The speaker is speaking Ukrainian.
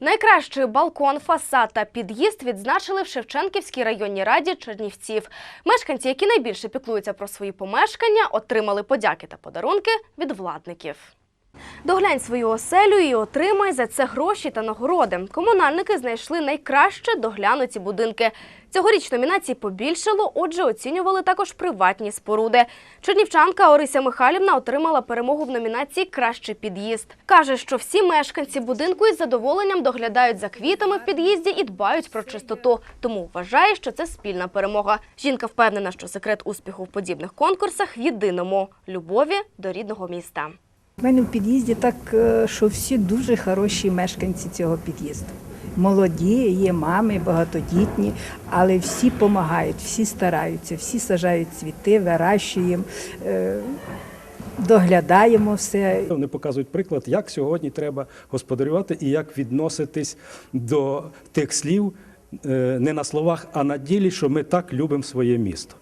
Найкращий балкон, фасад та під'їзд відзначили в Шевченківській районній раді Чернівців. Мешканці, які найбільше піклуються про свої помешкання, отримали подяки та подарунки від владників. Доглянь свою оселю і отримай за це гроші та нагороди. Комунальники знайшли найкраще доглянуті будинки. Цьогоріч номінацій побільшало, отже, оцінювали також приватні споруди. Чернівчанка Орися Михайлівна отримала перемогу в номінації Кращий під'їзд. Каже, що всі мешканці будинку із задоволенням доглядають за квітами в під'їзді і дбають про чистоту. Тому вважає, що це спільна перемога. Жінка впевнена, що секрет успіху в подібних конкурсах єдиному любові до рідного міста. У мене в під'їзді так, е, що всі дуже хороші мешканці цього під'їзду. Молоді, є мами, багатодітні, але всі допомагають, всі стараються, всі сажають цвіти, вирощуємо, е, доглядаємо все. Вони показують приклад, як сьогодні треба господарювати і як відноситись до тих слів е, не на словах, а на ділі, що ми так любимо своє місто.